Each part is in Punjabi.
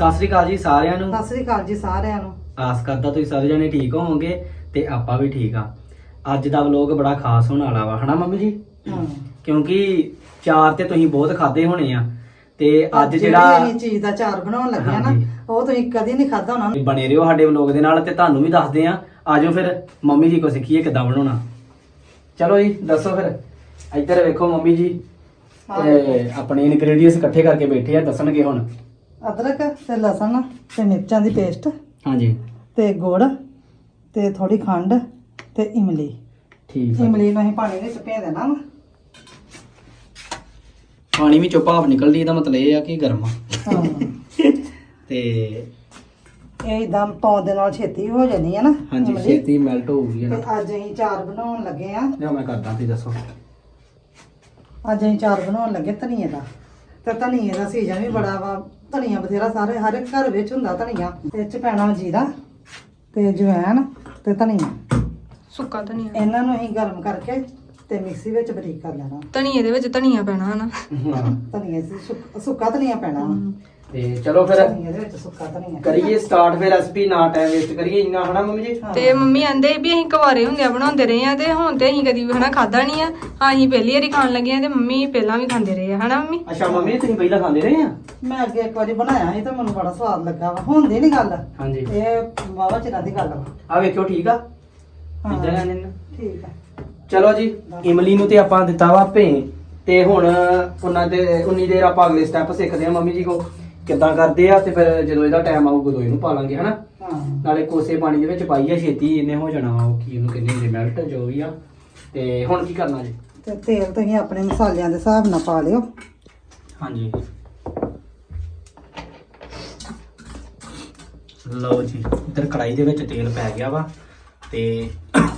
ਸਤਿ ਸ੍ਰੀ ਅਕਾਲ ਜੀ ਸਾਰਿਆਂ ਨੂੰ। ਸਤਿ ਸ੍ਰੀ ਅਕਾਲ ਜੀ ਸਾਰਿਆਂ ਨੂੰ। ਆਸ ਕਰਦਾ ਤੁਸੀਂ ਸਾਰੇ ਜਣੇ ਠੀਕ ਹੋਵੋਗੇ ਤੇ ਆਪਾਂ ਵੀ ਠੀਕ ਆ। ਅੱਜ ਦਾ ਵਲੋਗ ਬੜਾ ਖਾਸ ਹੋਣ ਵਾਲਾ ਵਾ ਹਨਾ ਮੰਮੀ ਜੀ? ਹਾਂ। ਕਿਉਂਕਿ ਚਾਰ ਤੇ ਤੁਸੀਂ ਬਹੁਤ ਖਾਦੇ ਹੋਣੇ ਆ। ਤੇ ਅੱਜ ਜਿਹੜੀ ਅਸੀਂ ਚੀਜ਼ ਦਾ ਚਾਰ ਬਣਾਉਣ ਲੱਗੇ ਆ ਨਾ ਹਾਂਜੀ। ਉਹ ਤੁਸੀਂ ਕਦੀ ਨਹੀਂ ਖਾਦਾ ਹੋਣਾ। ਬਣੇ ਰਹੋ ਸਾਡੇ ਵਲੋਗ ਦੇ ਨਾਲ ਤੇ ਤੁਹਾਨੂੰ ਵੀ ਦੱਸਦੇ ਆ। ਆਜੋ ਫਿਰ ਮੰਮੀ ਜੀ ਕੋ ਸਿੱਖੀਏ ਕਿੱਦਾਂ ਬਣਾਉਣਾ। ਚਲੋ ਜੀ ਦੱਸੋ ਫਿਰ। ਇੱਧਰ ਵੇਖੋ ਮੰਮੀ ਜੀ। ਤੇ ਆਪਣੇ ਇਨਗਰੀਡੀਅੰਟਸ ਇਕੱਠੇ ਕਰਕੇ ਬੈਠੇ ਆ ਦੱਸਣਗੇ ਹੁਣ। ਅਦਰਕ ਤੇ ਲਸਣ ਤੇ ਮਿਰਚਾਂ ਦੀ ਪੇਸਟ ਹਾਂਜੀ। ਤੇ ਗੁੜ ਤੇ ਥੋੜੀ ਖੰਡ ਤੇ ਇਮਲੀ। ਠੀਕ ਆ ਇਮਲੀ ਨੂੰ ਅਸੀਂ ਪਾਣੀ ਵਿੱਚ ਭੇ ਦੇਣਾ ਵਾ। ਪਾਣੀ ਵਿੱਚੋਂ ਭਾਪ ਨਿਕਲਦੀ ਇਹਦਾ ਮਤਲਬ ਇਹ ਆ ਕਿ ਗਰਮ ਆ। ਹਾਂ। ਤੇ ਇਹ ਇਦਾਂ ਪੌਣ ਦੇ ਨਾਲ ਛੇਤੀ ਹੋ ਜਾਣੀ ਹੈ ਨਾ ਹਾਂਜੀ ਇਮਲੀ। ਛੇਤੀ ਮੈਲਟ ਹੋਊਗੀ ਤੇ ਨਾ। ਅੱਜ ਅਸੀਂ ਚਾਰ ਬਣਾਉਣ ਲੱਗੇ ਆ। ਲਿਆ ਮੈਂ ਕਰਦਾ ਤੁਸੀਂ ਦੱਸੋ। ਅੱਜ ਅਸੀਂ ਚਾਰ ਬਣਾਉਣ ਲੱਗੇ ਧਨੀਏ ਦਾ। ਤੇ ਧਨੀਏ ਦਾ ਸੀਜ਼ਨ ਵੀ ਬੜਾ ਵਾ। ਧਨੀਆ ਬਥੇਰਾ ਸਾਰੇ ਹਰ ਇੱਕ ਘਰ ਵਿੱਚ ਹੁੰਦਾ ਧਨੀਆ। ਤੇ ਇਹ ਚ ਪੈਣਾ ਜੀਰਾ ਤੇ ਜਵੈਣ ਤੇ ਧਨੀਆ। ਸੁੱਕਾ ਧਨੀਆ। ਇਹਨਾਂ ਨੂੰ ਅਸੀਂ ਗਰਮ ਕਰਕੇ ਤੇ ਮਿਕਸੀ ਵਿੱਚ ਬਰੀਕ ਕਰ ਲੈਣਾ। ਧਨੀਏ ਦੇ ਵਿੱਚ ਧਨੀਆ ਪੈਣਾ ਹਨਾ। ਧਨੀਆ ਸੀ ਸੁੱਕ- ਸੁੱਕਾ ਧਨੀਆ ਪੈਣਾ। ਵਾ। ਤੇ ਚਲੋ ਫਿਰ ਧਨੀਏ ਦੇ ਵਿੱਚ ਸੁੱਕਾ ਧਨੀਆ ਕਰੀਏ ਸਟਾਰਟ ਫਿਰ ਰੈਸਪੀ ਨਾ ਟਾਈਮ ਵੇਸਟ ਕਰੀਏ ਇੰਨਾ ਹਨਾ ਮੰਮੀ ਜੀ। ਤੇ ਮੰਮੀ ਆਂਦੇ ਵੀ ਅਸੀਂ ਕੁਵਾਰੇ ਹੁੰਦਿਆਂ ਬਣਾਉਂਦੇ ਰਹੇ ਆ ਤੇ ਹੁਣ ਤੇ ਅਸੀਂ ਕਦੀ ਵੀ ਹਨਾ ਖਾਦਾ ਨਹੀਂ ਆ। ਹਾਂ ਅਸੀਂ ਪਹਿਲੀ ਵਾਰੀ ਖਾਣ ਲੱਗੇ ਆ ਤੇ ਮੰਮੀ ਪਹਿਲਾਂ ਵੀ ਖਾਂਦੇ ਰਹੇ ਆ ਹਨਾ ਮੰਮੀ? ਅੱਛਾ ਮੰਮੀ ਤੁਸੀਂ ਪਹਿਲਾਂ ਖਾਂਦੇ ਰਹੇ ਆ? ਮੈਂ ਅੱਗੇ ਇੱਕ ਵਾਰੀ ਬਣਾਇਆ ਸੀ ਤੇ ਮੈਨੂੰ ਬੜਾ ਸਵਾਦ ਲੱਗਾ ਵਾ। ਹੁੰਦੀ ਨਹੀਂ ਗੱਲ। ਹਾਂਜੀ। ਇਹ ਵਾਵਾ ਚਿਰਾਂ ਦੀ ਗੱਲ ਵਾ। ਆ ਵੇਖਿਓ ਠੀਕ ਆ? ਹਾਂ। ਇੱਧਰ ਆ ਨੇ? ਠੀਕ ਆ। ਚਲੋ ਜੀ ਇਮਲੀ ਨੂੰ ਤੇ ਆਪਾਂ ਦਿੱਤਾ ਵਾ ਭੇ। ਤੇ ਹੁਣ ਉਹਨਾਂ ਦੇ ਉਨੀ ਦੇਰ ਆਪਾਂ ਅਗਲੇ ਸਟੈਪ ਸਿੱਖਦੇ ਆ ਮੰਮੀ ਜੀ ਕੋ। ਕਿੱਦਾਂ ਕਰਦੇ ਆ ਤੇ ਫਿਰ ਜਦੋਂ ਇਹਦਾ ਟਾਈਮ ਆਊਗਾ ਉਦੋਂ ਇਹਨੂੰ ਪਾ ਲਾਂਗੇ ਹਨਾ? ਹਾਂ। ਨਾਲੇ ਕੋਸੇ ਪਾਣੀ ਦੇ ਵਿੱਚ ਪਾਈਏ ਛੇਤੀ ਇਹਨੇ ਹੋ ਜਾਣਾ ਵਾ ਉਹ ਕੀ ਇਹਨੂੰ ਕਹਿੰਦੇ ਹੁੰਦੇ ਮੈਲਟ ਜੋ ਵੀ ਆ। ਤੇ ਹੁਣ ਕੀ ਕਰਨਾ ਜੀ? ਤੇ ਤੇਲ ਤੁਸੀਂ ਆਪਣੇ ਮਸਾਲਿਆਂ ਦੇ ਹਿਸਾਬ ਨਾਲ ਪਾ ਲਿਓ। ਹਾਂਜੀ। ਲਓ ਜੀ ਇੱਧਰ ਕੜਾਈ ਦੇ ਵਿੱਚ ਤੇਲ ਪੈ ਗਿਆ ਵਾ ਤੇ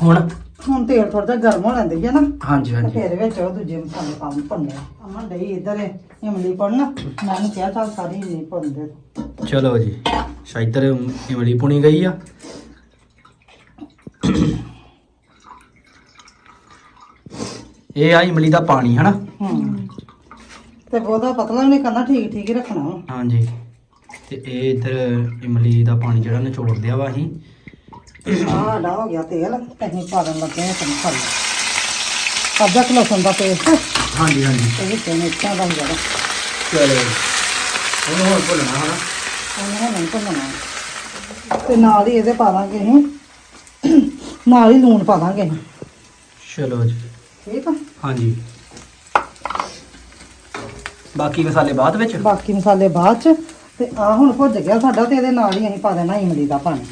ਹੁਣ ਹੁਣ ਤੇਲ ਥੋੜਾ ਜਿਹਾ ਗਰਮ ਹੋ ਲੈਂਦੀ ਹੈ ਨਾ? ਹਾਂਜੀ ਤੇ ਹਾਂਜੀ ਫਿਰ ਵਿੱਚ ਉਹ ਦੂਜੇ ਮਸਾਲੇ ਪਾਉਣ ਭੁੰਨੇ ਅਮਨ ਡਈ ਇੱਧਰ ਇਮਲੀ ਪੜਨਾ ਮੈਂ ਉਹਨੂੰ ਕਿਹਾ ਚੱਲ ਸਾਰੀ ਇਮਲੀ ਭੁੰਨ ਦੇ। ਚਲੋ ਜੀ ਸ਼ਾਇਦਰ ਇਮਲੀ ਪੁਣੀ ਗਈ ਆ। ਇਹ ਆ ਇਮਲੀ ਦਾ ਪਾਣੀ ਹਨਾ ਹੂੰ। ਤੇ ਬਹੁਤਾ ਪਤਲਾ ਵੀ ਨਹੀਂ ਕਰਨਾ ਠੀਕ ਠੀਕ ਹੀ ਰੱਖਣਾ ਵਾ। ਹਾਂਜੀ। ਤੇ ਇਹ ਇੱਧਰ ਇਮਲੀ ਦਾ ਪਾਣੀ ਜਿਹੜਾ ਨਿਚੋੜ ਦਿਆ ਵਾ ਅਸੀਂ। ਆਹ ਹੋ ਗਿਆ ਤੇਲ ਤੇ ਅਸੀਂ ਪਾ ਦੇਣ ਲੱਗੇ ਹਾਂ ਮਸਾਲਾ ਅਦਰਕ ਲਸਣ ਦਾ ਪੇਸਟ ਹਾਂਜੀ ਹਾਂਜੀ। ਤੇ ਵਿੱਚ ਮਿਰਚਾਂ ਦਾ ਜਿਹੜਾ ਚਲੋ ਉਹਨੂੰ ਹੋਰ ਭੁੱਲਣਾ ਹਨਾ? ਉਹਨਾਂ ਨੂੰ ਭੁੰਨਣਾ। ਤੇ ਨਾਲ ਹੀ ਇਹਦੇ ਪਾ ਦਾਂਗੇ ਅਸੀਂ। ਨਾਲ ਹੀ ਲੂਣ ਪਾ ਦਾਂਗੇ ਚਲੋ ਜੀ। ਠੀਕ ਆ? ਹਾਂਜੀ। ਬਾਕੀ ਮਸਾਲੇ ਬਾਅਦ ਵਿੱਚ? ਬਾਕੀ ਮਸਾਲੇ ਬਾਅਦ ਚ। ਤੇ ਆ ਹੁਣ ਭੁੱਜ ਗਿਆ ਸਾਡਾ ਤੇ ਇਹਦੇ ਨਾਲ ਹੀ ਅਸੀਂ ਪਾ ਦੇਣਾ ਇਮਲੀ ਦਾ ਪਾਣੀ।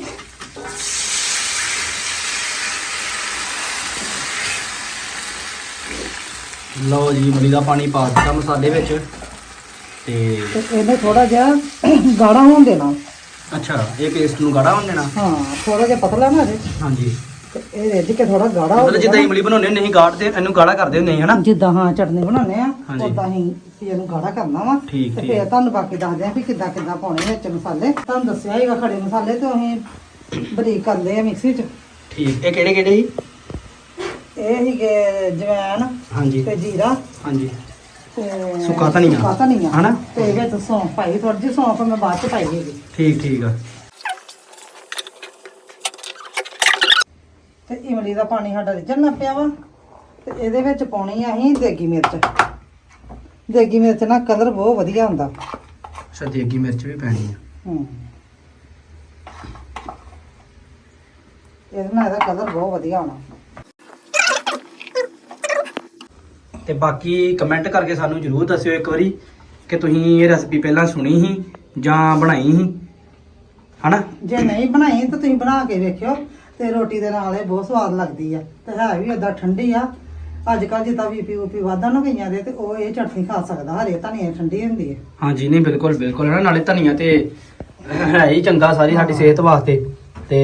ਲਓ ਜੀ ਇਮਲੀ ਦਾ ਪਾਣੀ ਪਾ ਦਿੱਤਾ ਮਸਾਲੇ ਵਿੱਚ ਤੇ ਤੇ ਇਹਨੇ ਥੋੜਾ ਜਿਹਾ ਗਾੜਾ ਹੋਣ ਦੇਣਾ। ਅੱਛਾ ਇਹ ਪੇਸਟ ਨੂੰ ਗਾੜਾ ਹੋਣ ਦੇਣਾ? ਹਾਂ ਥੋੜਾ ਜਿਹਾ ਪਤਲਾ ਨਾ ਜੇ ਹਾਂਜੀ। ਤੇ ਇਹ ਰਿੱਝ ਕੇ ਥੋੜਾ ਗਾੜਾ ਹੋ ਮਤਲਬ ਜਿੱਦਾਂ। ਇਮਲੀ ਬਣਾਉਂਦੇ ਹੁੰਦੇ ਅਸੀਂ ਗਾੜਦੇ ਇਹਨੂੰ ਗਾੜਾ ਕਰਦੇ ਹੁੰਦੇ ਸੀ ਹਨਾ? ਜਿੱਦਾਂ ਹਾਂ ਚਟਨੀ ਬਣਾਉਂਦੇ ਆ ਹਾਂਜੀ। ਉਦਾਂ ਹੀ ਇਹਨੂੰ ਗਾੜਾ ਕਰਨਾ ਵਾ। ਠੀਕ, ਤੇ ਠੀਕ। ਤੁਹਾਨੂੰ ਬਾਕੀ ਦੱਸਦੇ ਆ ਵੀ ਕਿੱਦਾਂ ਕਿੱਦਾਂ ਪਾਉਣੇ ਵਿੱਚ ਮਸਾਲੇ। ਤੁਹਾਨੂੰ ਦੱਸਿਆ ਹੀਗਾ ਖੜੇ ਮਸਾਲੇ ਤੇ ਅਸੀਂ ਬਰੀਕ ਕਰਦੇ ਆ ਮਿਕਸੀ 'ਚ। ਠੀਕ ਇਹ ਕਿਹੜੇ ਕਿਹੜੇ ਸੀ? ਇਹ ਹੀਗੇ ਜਵੈਣ ਹਾਂਜੀ। ਤੇ ਜੀਰਾ। ਹਾਂਜੀ। ਤੇ ਸੁੱਕਾ ਧਨੀਆ। ਸੁੱਕਾ ਧਨੀਆ। ਹਨਾ? ਤੇ ਵਿੱਚ ਸੌਂਫ ਪਾਈ ਥੋੜੀ ਜਿਹੀ ਸੌਂਫ ਮੈਂ ਬਾਅਦ 'ਚ ਪਾਈ ਹੈਗੀ ਠੀਕ ਠੀਕ ਆ। ਤੇ ਇਮਲੀ ਦਾ ਪਾਣੀ ਸਾਡਾ ਰਿੱਝਣ ਪਿਆ ਵਾ। ਤੇ ਇਹਦੇ ਵਿੱਚ ਪਾਉਣੀ ਆ ਅਸੀਂ ਦੇਗੀ ਮਿਰਚ। ਦੇਗੀ ਮਿਰਚ ਨਾਲ ਕਲਰ ਬਹੁਤ ਵਧੀਆ ਹੁੰਦਾ। ਅੱਛਾ ਦੇਗੀ ਮਿਰਚ ਵੀ ਪੈਣੀ ਆ। ਹੂੰ। ਇਹਦੇ ਨਾਲ ਇਹਦਾ ਕਲਰ ਬਹੁਤ ਵਧੀਆ ਆਉਣਾ। ਤੇ ਬਾਕੀ ਕਮੈਂਟ ਕਰਕੇ ਸਾਨੂੰ ਜਰੂਰ ਦੱਸਿਓ ਇੱਕ ਵਾਰੀ ਕਿ ਤੁਸੀਂ ਇਹ ਰੈਸਪੀ ਪਹਿਲਾਂ ਸੁਣੀ ਸੀ ਜਾਂ ਬਣਾਈ ਸੀ। ਹਨਾ? ਜੇ ਨਹੀਂ ਬਣਾਈ ਤਾਂ ਤੁਸੀਂ ਬਣਾ ਕੇ ਵੇਖਿਓ ਤੇ ਰੋਟੀ ਦੇ ਨਾਲ ਇਹ ਬਹੁਤ ਸਵਾਦ ਲੱਗਦੀ ਆ ਤੇ ਹੈ ਵੀ ਓਦਾਂ ਠੰਡੀ ਆ। ਅੱਜ ਕੱਲ ਜਿੱਦਾਂ ਬੀਪੀ ਉਪੀ ਵਾਧਾ ਨਾ ਗਈਆਂ ਦੇ ਤੇ ਉਹ ਇਹ ਚਟਨੀ ਖਾ ਸਕਦਾ ਹਰੇ ਧਨੀਆ ਠੰਡੀ ਹੁੰਦੀ ਹੈ ਹਾਂਜੀ ਨਹੀਂ ਬਿਲਕੁਲ ਬਿਲਕੁਲ ਹਨਾ? ਨਾਲੇ ਧਨੀਆ ਤੇ ਹੈ ਹੀ ਚੰਗਾ ਸਾਰੀ ਸਾਡੀ ਸਿਹਤ ਵਾਸਤੇ ਤੇ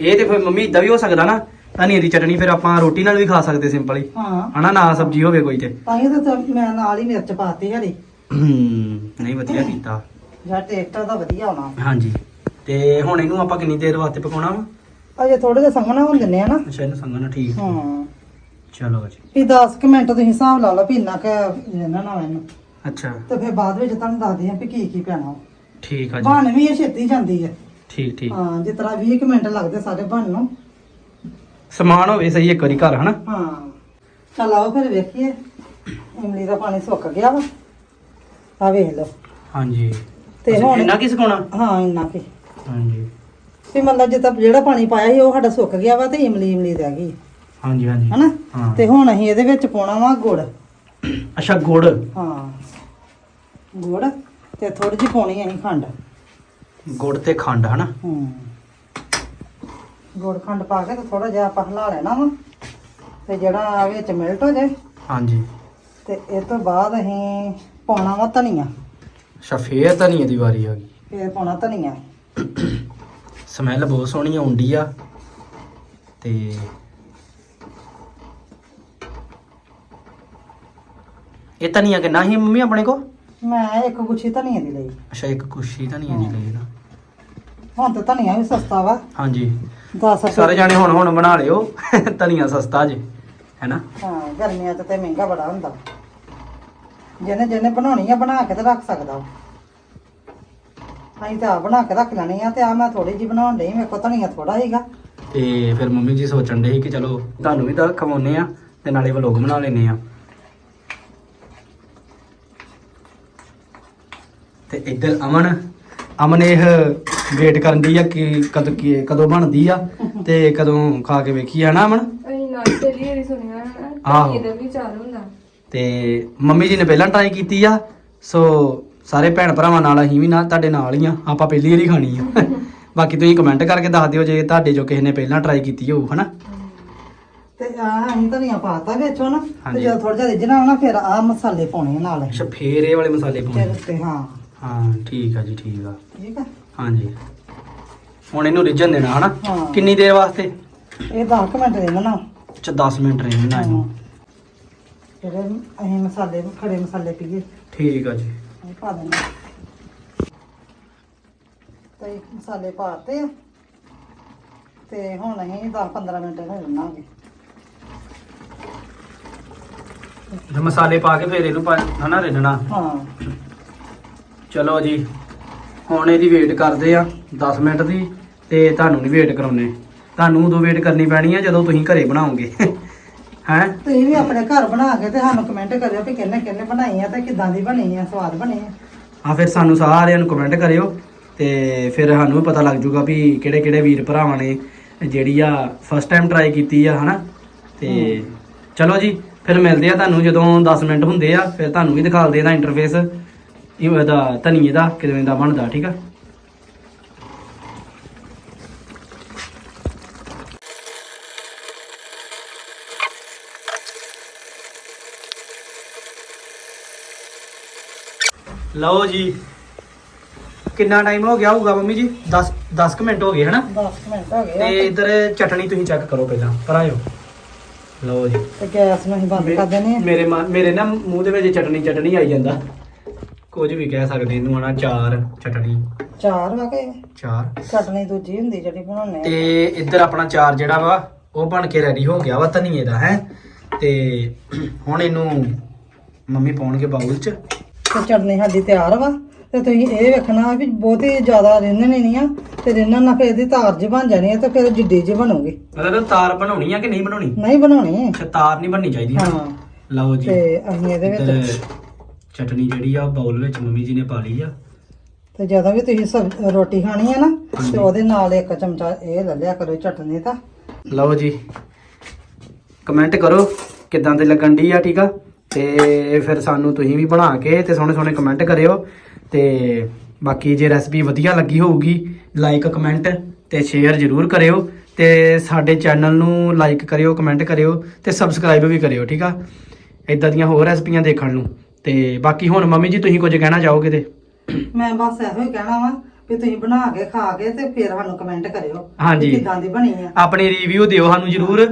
ਇਹ ਤੇ ਫਿਰ ਮੰਮੀ ਇਦਾਂ ਵੀ ਹੋ ਸਕਦਾ ਨਾ ਧਨੀਏ ਦੀ ਚਟਨੀ ਫਿਰ ਆਪਾਂ ਰੋਟੀ ਨਾਲ ਵੀ ਖਾ ਸਕਦੇ ਸਿੰਪਲ ਹੀ। ਹਾਂ। ਹਨਾ ਨਾ ਸਬਜ਼ੀ ਹੋਵੇ ਕੋਈ ਤੇ। ਤਾਂ ਹੀ ਤਾਂ ਮੈਂ ਨਾਲ ਹੀ ਮਿਰਚ ਪਾਤੀ ਹਰੀ ਹਮ, ਨਹੀਂ ਵਧੀਆ ਕੀਤਾ। ਜਾਂ ਟੇਸਟ ਉਹਦਾ ਵਧੀਆ ਆਉਣਾ ਹਾਂਜੀ। ਤੇ ਹੁਣ ਇਹਨੂੰ ਆਪਾਂ ਕਿੰਨੀ ਦੇਰ ਵਾਸਤੇ ਪਕਾਉਣਾ ਵਾ? ਅਜੇ ਥੋੜੇ ਜਿਹਾ ਸੰਘਣਾ ਹੋਣ ਦਿੰਨੇ ਆ ਨਾ। ਅੱਛਾ ਇਹਨੂੰ ਸੰਗਣਾ ਠੀਕ। ਹਾਂ। ਚਲੋ ਜੀ। ਵੀ 10 ਕੁ ਮਿੰਟ ਤੁਸੀਂ ਹਿਸਾਬ ਲਾ ਲਓ ਵੀ ਇੰਨਾ ਕੁ ਇਹਨਾਂ ਨਾਲ ਇਹਨੂੰ। ਅੱਛਾ। ਤੇ ਫਿਰ ਬਾਅਦ ਵਿੱਚ ਤੁਹਾਨੂੰ ਦੱਸਦੇ ਆ ਵੀ ਕੀ ਕੀ ਪੈਣਾ। ਠੀਕ ਆ ਜੀ। ਬਣ ਵੀ ਇਹ ਛੇਤੀ ਜਾਂਦੀ ਹੈ। ਠੀਕ ਠੀਕ। ਹਾਂ ਜਿਸ ਤਰ੍ਹਾਂ 20 ਕੁ ਮਿੰਟ ਲੱਗਦੇ ਸਾਰੇ ਬਣ ਨੂੰ। ਸਮਾਨ ਹੋਵੇ ਸਹੀ ਇੱਕ ਵਾਰੀ ਘਰ ਹਨਾ? ਹਾਂ। ਚਲ ਆਓ ਫਿਰ ਵੇਖੀਏ। ਇਮਲੀ ਦਾ ਪਾਣੀ ਸੁੱਕ ਗਿਆ ਵਾ। ਆ ਵੇਖ ਲਓ। ਹਾਂਜੀ। ਤੇ ਹੁਣ ਇੰਨਾ ਕੀ ਸੁਕਾਉਣਾ? ਹਾਂ ਇੰਨਾ ਕਿ। ਹਾਂਜੀ। ਵੀ ਮਤਲਬ ਜਿੱਦਾਂ ਜਿਹੜਾ ਪਾਣੀ ਪਾਇਆ ਸੀ ਉਹ ਸਾਡਾ ਸੁੱਕ ਗਿਆ ਵਾ ਤੇ ਇਮਲੀ ਇਮਲੀ ਰਹਿ ਗਈ। ਹਾਂਜੀ ਹਾਂਜੀ। ਹਨਾ? ਹਾਂ। ਤੇ ਹੁਣ ਅਸੀਂ ਇਹਦੇ ਵਿੱਚ ਪਾਉਣਾ ਵਾ ਗੁੜ। ਅੱਛਾ ਗੁੜ। ਹਾਂ। ਗੁੜ ਤੇ ਥੋੜੀ ਜਿਹੀ ਪਾਉਣੀ ਅਸੀਂ ਖੰਡ। ਗੁੜ ਤੇ ਖੰਡ ਹਨਾ? ਹੂੰ। ਗੁੜ ਖੰਡ ਪਾ ਕੇ ਤੇ ਥੋੜਾ ਜਿਹਾ ਆਪਾਂ ਹਿਲਾ ਲੈਣਾ ਵਾ ਤੇ ਜਿਹੜਾ ਵਿੱਚ ਮਿਲਟ ਹੋ ਜਾਏ ਹਾਂਜੀ। ਤੇ ਇਹ ਤੋਂ ਬਾਅਦ ਅਸੀਂ ਪਾਉਣਾ ਵਾ ਧਨੀਆ। ਤਾਂ ਨਹੀਂ ਇਹਦੀ ਵਾਰੀ ਆ ਗਈ। ਫੇਰ ਪਾਉਣਾ ਧਨੀਆ। ਸਮੈਲ ਬਹੁਤ ਸੋਹਣੀ ਆਉਂਦੀ ਆ ਤੇ ਇਹ ਧਨੀਆ ਕਿੰਨਾ ਸੀ ਮੰਮੀ ਆਪਣੇ ਕੋ ਮੈਂ ਇੱਕ ਗੁੱਛੀ ਧਨੀਆ ਦੀ ਲਈ। ਅੱਛਾ ਇੱਕ ਕੁਸ਼ੀ ਧਨੀਆ ਦੀ ਲਈ ਨਾ। ਹੁਣ ਤਾਂ ਧਨੀਆ ਵੀ ਸਸਤਾ ਵਾ। ਹਾਂਜੀ। 10 ਰੁਪਏ ਸਾਰੇ ਜਾਣੇ ਹੁਣ ਹੁਣ ਬਣਾ ਲਿਓ। ਧਨੀਆ ਸਸਤਾ ਜੇ ਹੈਨਾ? ਹਾਂ ਗਰਮੀਆਂ 'ਚ ਤੇ ਮਹਿੰਗਾ ਬੜਾ ਹੁੰਦਾ। ਜਿਹਨੇ ਜਿਹਨੇ ਬਣਾਉਣੀ ਆ ਬਣਾ ਕੇ ਤੇ ਰੱਖ ਸਕਦਾ। ਅਸੀਂ ਤਾਂ ਆਪ ਬਣਾ ਕੇ ਰੱਖ ਲੈਣੀ ਆ ਤੇ ਆ ਮੈਂ ਥੋੜੀ ਜੀ ਬਣਾਉਣ ਡਈ ਮੇਰੇ ਕੋਲ ਧਨੀਆ ਥੋੜਾ ਹੀਗਾ ਤੇ ਫਿਰ ਮੰਮੀ ਜੀ ਸੋਚਣ ਦੇ ਕਿ ਚਲੋ ਤੁਹਾਨੂੰ ਵੀ ਤਾਂ ਖਵਾਉਨੇ ਆ ਤੇ ਨਾਲੇ ਵਲੋਗ ਬਣਾ ਲੈਨੇ ਆ। ਤੇ ਇੱਧਰ ਅਮਨ ਅਮਨ ਇਹ ਵੇਟ ਕਰਨ ਦੀ ਆ ਕਿ ਕਦੋਂ ਕੀ ਕਦੋਂ ਬਣਦੀ ਆ ਤੇ ਕਦੋਂ ਖਾ ਕੇ ਵੇਖੀ ਆ ਨਾ ਅਮਨ? ਅਸੀਂ ਨਾਲ ਪਹਿਲੀ ਵਾਰੀ ਸੁਣਿਆ ਨਾ ਆਹੋ। ਇਹਦਾ ਵੀ ਚਾਰ ਹੁੰਦਾ। ਤੇ ਮੰਮੀ ਜੀ ਨੇ ਪਹਿਲਾਂ ਟਰਾਈ ਕੀਤੀ ਆ ਸੋ ਸਾਰੇ ਭੈਣ ਭਰਾਵਾਂ ਨਾਲ ਅਸੀਂ ਵੀ ਨਾ ਤੁਹਾਡੇ ਨਾਲ ਹੀ ਆ ਆਪਾਂ ਪਹਿਲੀ ਵਾਰੀ ਖਾਣੀ ਆ। ਬਾਕੀ ਤੁਸੀਂ ਕਮੈਂਟ ਕਰਕੇ ਦੱਸ ਦਿਓ ਜੇ ਤੁਹਾਡੇ ਜੋ ਕਿਸੇ ਨੇ ਪਹਿਲਾਂ ਟਰਾਈ ਕੀਤੀ ਹੋਊ ਹਨਾ? ਤੇ ਆ ਅਸੀਂ ਧਨੀਆ ਪਾਤਾ ਵਿੱਚੋਂ ਨਾ ਤੇ ਹਾਂਜੀ। ਜਦੋਂ ਥੋੜਾ ਜਿਹਾ ਰਿੱਝਣਾ ਹੋਣਾ ਫਿਰ ਆ ਮਸਾਲੇ ਪਾਉਣੇ ਨਾਲ। ਅੱਛਾ ਫੇਰ ਇਹ ਵਾਲੇ ਮਸਾਲੇ ਤੇ ਪਾਉਣੇ। ਉੱਤੇ ਹਾਂ। ਹਾਂ ਠੀਕ ਆ ਜੀ ਠੀਕ ਆ। ਠੀਕ ਆ? ਹਾਂਜੀ। ਹੁਣ ਇਹਨੂੰ ਰਿੱਝਣ ਦੇਣਾ ਹਨਾ? ਹਾਂ। ਕਿੰਨੀ ਦੇਰ ਵਾਸਤੇ? ਇਹ 10 ਮਿੰਟ ਰਹਿਣਾ ਅੱਛਾ 10 ਮਿੰਟ ਰਹਿਣਾ ਇਹਨੂੰ। ਫਿਰ ਅਸੀਂ ਮਸਾਲੇ ਖੜੇ ਮਸਾਲੇ ਪੀਏ। ਠੀਕ ਆ ਜੀ। ਇਹ ਪਾ ਦੇਣਾ। ਤੇ ਮਸਾਲੇ ਪਾਤੇ। ਆ ਤੇ ਹੁਣ ਅਸੀਂ 10-15 ਮਿੰਟ ਇਹਨੂੰ ਰਿੰਨਾਂਗੇ। ਜੇ ਮਸਾਲੇ ਪਾ ਕੇ ਫੇਰ ਇਹਨੂੰ ਪਾ- ਹਨਾ ਰਿੱਝਣਾ? ਹਾਂ। ਚਲੋ ਜੀ ਹੁਣ ਇਹਦੀ ਵੇਟ ਕਰਦੇ ਆ 10 ਮਿੰਟ ਦੀ ਤੇ ਤੁਹਾਨੂੰ ਨਹੀਂ ਵੇਟ ਕਰਾਉਨੇ ਤੁਹਾਨੂੰ ਉਦੋਂ ਵੇਟ ਕਰਨੀ ਪੈਣੀ ਆ ਜਦੋਂ ਤੁਸੀਂ ਘਰੇ ਬਣਾਓਗੇ। ਹੈ? ਤੁਸੀਂ ਵੀ ਆਪਣੇ ਘਰ ਬਣਾ ਕੇ ਤੇ ਸਾਨੂੰ ਕਮੈਂਟ ਕਰਿਓ ਵੀ ਕਿੰਨੇ ਕਿੰਨੇ ਬਣਾਈ ਆ ਤੇ ਕਿੱਦਾਂ ਦੀ ਬਣੀ ਆ ਸਵਾਦ ਬਣੀ ਆ। ਆ ਫਿਰ ਸਾਨੂੰ ਸਾਰਿਆਂ ਨੂੰ ਕਮੈਂਟ ਕਰਿਓ ਤੇ ਫਿਰ ਸਾਨੂੰ ਵੀ ਪਤਾ ਲੱਗ ਜਾਊਗਾ ਵੀ ਕਿਹੜੇ ਕਿਹੜੇ ਵੀਰ ਭਰਾਵਾਂ ਨੇ ਜਿਹੜੀ ਆ ਫਸਟ ਟਾਈਮ ਟਰਾਈ ਕੀਤੀ ਆ ਹਨਾ? ਤੇ ਚਲੋ ਜੀ ਫਿਰ ਮਿਲਦੇ ਆ ਤੁਹਾਨੂੰ ਜਦੋਂ 10 ਮਿੰਟ ਹੁੰਦੇ ਆ ਫਿਰ ਤੁਹਾਨੂੰ ਵੀ ਦਿਖਾਲਦੇ ਇਹਦਾ ਇੰਟਰਫੇਸ ਇਹਦਾ ਧਨੀਏ ਦਾ ਕਿਵੇਂ ਦਾ ਬਣਦਾ ਠੀਕ ਆ? ਲਓ ਜੀ ਕਿੰਨਾ ਟਾਈਮ ਹੋ ਗਿਆ ਹੋਊਗਾ ਮੰਮੀ ਜੀ? 10 10 ਕੁ ਮਿੰਟ ਹੋ ਗਏ ਹਨਾ? 10 ਮਿੰਟ ਹੋ ਗਏ ਤੇ ਇਧਰ ਚਟਣੀ ਤੁਸੀਂ ਚੈੱਕ ਕਰੋ ਪਹਿਲਾਂ ਪਰ ਆਇਓ ਲਓ ਜੀ। ਤੇ ਗੈਸ ਨੂੰ ਅਸੀਂ ਬੰਦ ਕਰ ਆ। ਮੇਰੇ ਮਾ- ਮੇਰੇ ਨਾ ਮੂੰਹ ਦੇ ਵਿੱਚ ਚਟਣੀ ਚਟਣੀ ਆਈ ਜਾਂਦਾ। ਕੁਝ ਵੀ ਕਹਿ ਸਕਦੇ ਇਹਨੂੰ ਹਨਾ ਚਾਰ ਚਟਣੀ। ਚਾਰ ਵਾ ਕੇ? ਚਾਰ। ਚਟਨੀ ਦੂਜੀ ਹੁੰਦੀ ਜਿਹੜੀ ਬਣਾਉਂਦੇ ਆ। ਤੇ ਇੱਧਰ ਆਪਣਾ ਚਾਰ ਜਿਹੜਾ ਵਾ ਉਹ ਬਣ ਕੇ ਰੈਡੀ ਹੋ ਗਿਆ ਵਾ ਧਨੀਏ ਦਾ ਹੈ। ਤੇ ਹੁਣ ਇਹਨੂੰ ਮੰਮੀ ਪਾਉਣਗੇ ਬਾਉਲ 'ਚ। ਤੇ ਚਟਨੀ ਸਾਡੀ ਤਿਆਰ ਵਾ ਤੇ ਤੁਸੀਂ ਇਹ ਵੇਖਣਾ ਵੀ ਬਹੁਤੀ ਜ਼ਿਆਦਾ ਰਿੰਨਣੀ ਨਹੀਂ ਆ ਤੇ ਰਿੰਨਣ ਨਾਲ ਫਿਰ ਇਹਦੀ ਤਾਰ ਜੀ ਬਣ ਜਾਣੀ ਆ ਤੇ ਫਿਰ ਜਿੱਡੀ ਜੀ ਬਣੂਗੀ। ਮਤਲਬ ਤਾਰ ਬਣਾਉਣੀ ਆ ਕਿ ਨਹੀਂ ਬਣਾਉਣੀ? ਨਹੀਂ ਬਣਾਉਣੀ। ਅੱਛਾ ਤਾਰ ਨਹੀਂ ਬਣਨੀ ਚਾਹੀਦੀ। ਹਾਂ। ਲਓ ਜੀ। ਤੇ ਅਸੀਂ ਇਹਦੇ ਇੱਧਰ ਚਟਣੀ ਜਿਹੜੀ ਆ ਬਾਉਲ ਵਿੱਚ ਮੰਮੀ ਜੀ ਨੇ ਪਾ ਲਈ ਆ। ਤੇ ਜਦੋਂ ਵੀ ਤੁਸੀਂ ਸਬ ਰੋਟੀ ਖਾਣੀ ਆ ਨਾ। ਤੇ ਉਹਦੇ ਨਾਲ ਇੱਕ ਚਮਚਾ ਇਹ ਲੈ ਲਿਆ ਕਰੋ ਚਟਨੀ ਦਾ। ਲਓ ਜੀ। ਕਮੈਂਟ ਕਰੋ ਕਿਦਾਂ ਦੇ ਲੱਗਣ ਦੀ ਆ ਠੀਕ ਆ? ਤੇ ਫਿਰ ਸਾਨੂੰ ਤੁਸੀਂ ਵੀ ਬਣਾ ਕੇ ਤੇ ਸੋਹਣੇ ਸੋਹਣੇ ਕਮੈਂਟ ਕਰਿਓ। ਤੇ ਬਾਕੀ ਜੇ ਰੈਸਪੀ ਵਧੀਆ ਲੱਗੀ ਹੋਊਗੀ ਲਾਈਕ ਕਮੈਂਟ ਤੇ ਸ਼ੇਅਰ ਜ਼ਰੂਰ ਕਰਿਓ। ਤੇ ਸਾਡੇ ਚੈਨਲ ਨੂੰ ਲਾਈਕ ਕਰਿਓ ਕਮੈਂਟ ਕਰਿਓ ਤੇ ਸਬਸਕ੍ਰਾਈਬ ਵੀ ਕਰਿਓ ਠੀਕ ਆ? ਇਦਾਂ ਦੀਆਂ ਹੋਰ ਰੈਸਪੀਆਂ ਦੇਖਣ ਨੂੰ। ਤੇ ਬਾਕੀ ਹੁਣ ਮੰਮੀ ਜੀ ਤੁਸੀਂ ਕੁਝ ਕਹਿਣਾ ਚਾਹੋਗੇ ਤੇ? ਮੈਂ ਬਸ ਇਹੋ ਹੀ ਕਹਿਣਾ ਵਾ ਵੀ ਤੁਸੀਂ ਬਣਾ ਕੇ ਖਾ ਕੇ ਤੇ ਫਿਰ ਸਾਨੂੰ ਕਮੈਂਟ ਕਰਿਓ ਹਾਂਜੀ। ਕਿੱਦਾਂ ਦੀ ਬਣੀ ਆ। ਆਪਣੀ ਰਿਵਿਊ ਦਿਓ ਸਾਨੂੰ ਜਰੂਰ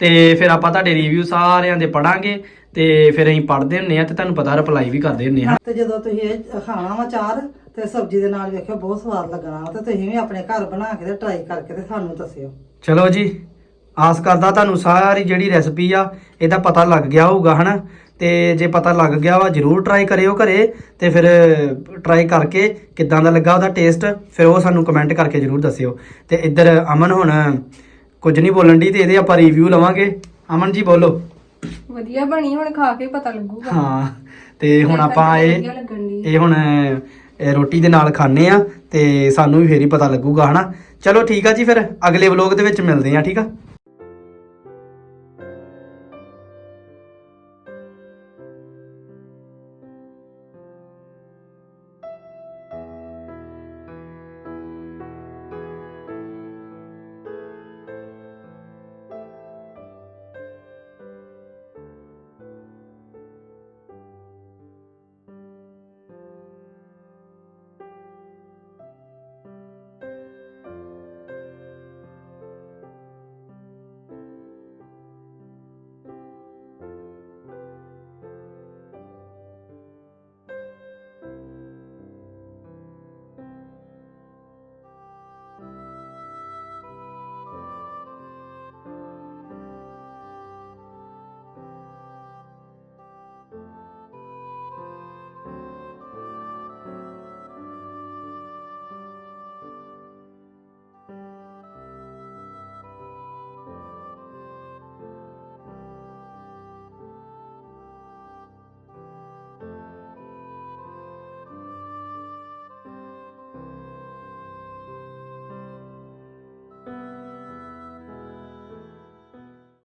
ਤੇ ਫਿਰ ਆਪਾਂ ਤੁਹਾਡੇ ਰਿਵਿਊ ਸਾਰਿਆਂ ਦੇ ਪੜਾਂਗੇ ਤੇ ਫਿਰ ਅਸੀਂ ਪੜ੍ਹਦੇ ਹੁੰਨੇ ਆ ਤੇ ਤੁਹਾਨੂੰ ਪਤਾ ਰਿਪਲਾਈ ਵੀ ਕਰਦੇ ਹੁੰਨੇ ਆ। ਤੇ ਜਦੋਂ ਤੁਸੀਂ ਇਹ ਖਾਣਾ ਵਾ ਚਾਰ ਤੇ ਸਬਜ਼ੀ ਦੇ ਨਾਲ ਵੇਖਿਓ ਬਹੁਤ ਸਵਾਦ ਲੱਗਣਾ ਵਾ ਤੇ ਤੁਸੀਂ ਵੀ ਆਪਣੇ ਘਰ ਬਣਾ ਕੇ ਤੇ ਟਰਾਈ ਕਰਕੇ ਤੇ ਸਾਨੂੰ ਦੱਸਿਓ। ਚਲੋ ਜੀ। ਆਸ ਕਰਦਾ ਤੁਹਾਨੂੰ ਸਾਰੀ ਜਿਹੜੀ ਰੈਸਪੀ ਆ ਇਹਦਾ ਪਤਾ ਲੱਗ ਗਿਆ ਹੋਊਗਾ ਹਨਾ? ਤੇ ਜੇ ਪਤਾ ਲੱਗ ਗਿਆ ਵਾ ਜਰੂਰ ਟਰਾਈ ਕਰਿਓ ਘਰੇ ਤੇ ਫਿਰ ਟਰਾਈ ਕਰਕੇ ਕਿੱਦਾਂ ਦਾ ਲੱਗਾ ਉਹਦਾ ਟੇਸਟ ਫਿਰ ਉਹ ਸਾਨੂੰ ਕਮੈਂਟ ਕਰਕੇ ਜਰੂਰ ਦੱਸਿਓ। ਤੇ ਇੱਧਰ ਅਮਨ ਹੁਣ ਕੁਝ ਨਹੀਂ ਬੋਲਣ ਦੀ ਤੇ ਇਹਦੇ ਆਪਾਂ ਰਿਵਿਊ ਲਵਾਂਗੇ। ਅਮਨ ਜੀ ਬੋਲੋ। ਵਧੀਆ ਬਣੀ ਹੁਣ ਖਾ ਕੇ ਪਤਾ ਲੱਗੂਗਾ। ਹਾਂ ਤੇ ਹੁਣ ਆਪਾਂ ਇਹ ਇਹ ਹੁਣ ਇਹ ਰੋਟੀ ਦੇ ਨਾਲ ਖਾਣੇ ਆ ਤੇ ਸਾਨੂੰ ਵੀ ਫੇਰ ਹੀ ਪਤਾ ਲੱਗੂਗਾ ਹਨਾ? ਚਲੋ ਠੀਕ ਆ ਜੀ ਫਿਰ ਅਗਲੇ ਵਲੋਗ ਦੇ ਵਿੱਚ ਮਿਲਦੇ ਆ ਠੀਕ ਆ?